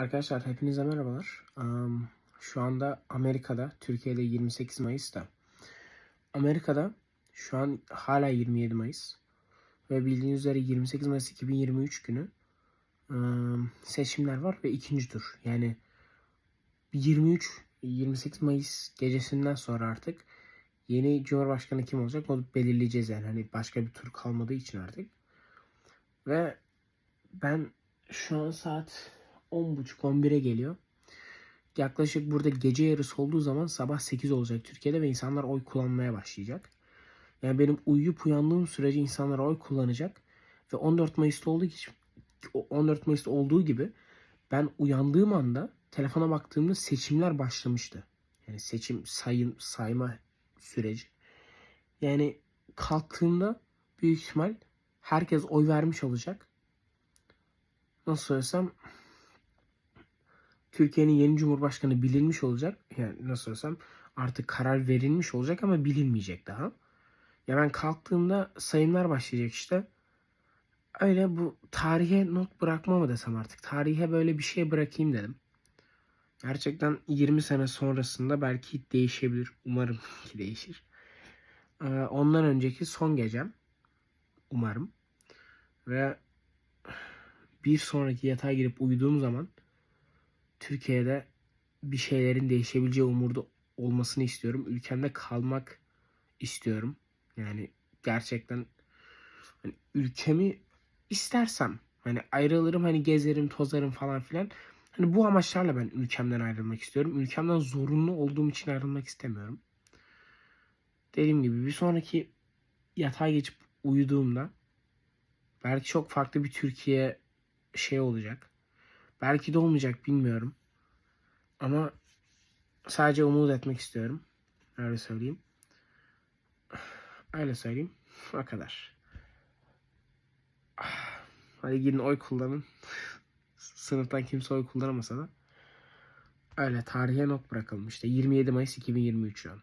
Arkadaşlar hepinize merhabalar. Am, Şu anda Amerika'da, Türkiye'de 28 Mayıs'ta. Amerika'da şu an hala 27 Mayıs. Ve bildiğiniz üzere 28 Mayıs 2023 günü am, seçimler var ve ikinci tur. Yani 23 28 Mayıs gecesinden sonra artık yeni Cumhurbaşkanı kim olacak onu belirleyeceğiz yani. Hani başka bir tur kalmadığı için artık. Ve ben şu an saat 10.30-11'e geliyor. Yaklaşık burada gece yarısı olduğu zaman sabah 8 olacak Türkiye'de ve insanlar oy kullanmaya başlayacak. Yani benim uyuyup uyandığım sürece insanlar oy kullanacak ve 14 Mayıs'ta olduğu gibi 14 Mayıs'ta olduğu gibi ben uyandığım anda telefona baktığımda seçimler başlamıştı. Yani seçim sayım sayma süreci. Yani kalktığımda büyük ihtimal herkes oy vermiş olacak. Nasıl söylesem Türkiye'nin yeni cumhurbaşkanı bilinmiş olacak. Yani nasıl söylesem artık karar verilmiş olacak ama bilinmeyecek daha. Ya ben kalktığımda sayımlar başlayacak işte. Öyle bu tarihe not bırakma mı desem artık. Tarihe böyle bir şey bırakayım dedim. Gerçekten 20 sene sonrasında belki değişebilir. Umarım ki değişir. Ee, ondan önceki son gecem. Umarım. Ve bir sonraki yatağa girip uyuduğum zaman Türkiye'de bir şeylerin değişebileceği umurda olmasını istiyorum. Ülkemde kalmak istiyorum. Yani gerçekten hani ülkemi istersem hani ayrılırım hani gezerim tozarım falan filan. Hani bu amaçlarla ben ülkemden ayrılmak istiyorum. Ülkemden zorunlu olduğum için ayrılmak istemiyorum. Dediğim gibi bir sonraki yatağa geçip uyuduğumda belki çok farklı bir Türkiye şey olacak. Belki de olmayacak bilmiyorum. Ama sadece umut etmek istiyorum. Öyle söyleyeyim. Öyle söyleyeyim. O kadar. Hadi gidin oy kullanın. Sınıftan kimse oy kullanamasa da. Öyle tarihe not bırakalım işte. 27 Mayıs 2023 şu an.